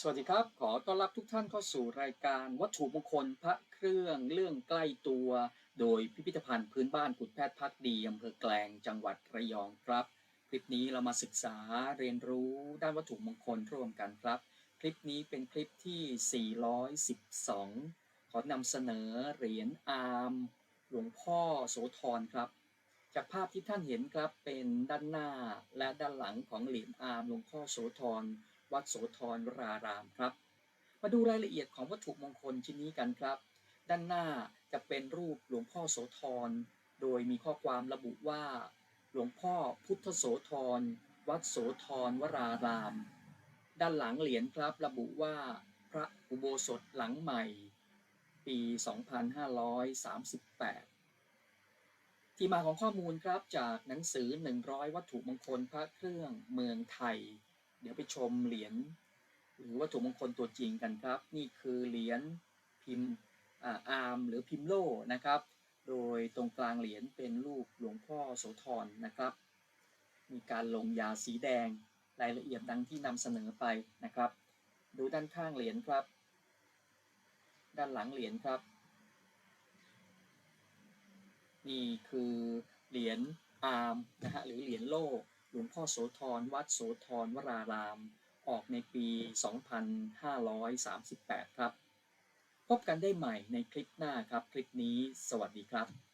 สวัสดีครับ ขอต้อนรับทุกท่านเข้าสู่รายการวัตถุมงคลพระเครื่องเรื่องใกล้ตัว โดยพิพิธภัณฑ์พื้นบ้านกุดแพทย์พักดีอำเภอแกลงจังหวัดระยองครับ คลิปนี้เรามาศึกษาเรียนรู้ด้านวัตถุมงคลร่วมกันครับ คลิปนี้เป็นคลิปที่ 412 ขอนำเสนอเหรียญอาร์มหลวงพ่อโสธรครับ จากภาพที่ท่านเห็นครับเป็นด้านหน้าและด้านหลังของเหรียญอาร์มหลวงพ่อโสธร วัดโสธรวรารามครับ มาดูรายละเอียดของวัตถุมงคลชิ้นนี้กันครับ ด้านหน้าจะเป็นรูปหลวงพ่อโสธร โดยมีข้อความระบุว่า หลวงพ่อพุทธโสธร วัดโสธรวราราม ด้านหลังเหรียญครับระบุว่า พระอุโบสถหลังใหม่ ปี 2538ที่มาของข้อมูลครับจากหนังสือ 100 วัตถุมงคลพระเครื่องเมืองไทย เดี๋ยวไปชมเหรียญหรือวัตถุมงคลตัวจริงกันครับ นี่คือเหรียญพิมพ์อ่าอาร์มหรือพิมพ์โล่นะครับ โดยตรงกลางเหรียญเป็นรูปหลวงพ่อโสธรนะครับ มีการลงยาสีแดงรายละเอียดดังที่นำเสนอไปนะครับ ดูด้านข้างเหรียญครับ ด้านหลังเหรียญครับ นี่คือเหรียญอาร์มนะฮะหรือเหรียญโล่ หลวงพ่อโสธรวัดโสธรวราราม ออกในปี 2538 ครับ พบกันได้ใหม่ในคลิปหน้าครับ คลิปนี้ สวัสดีครับ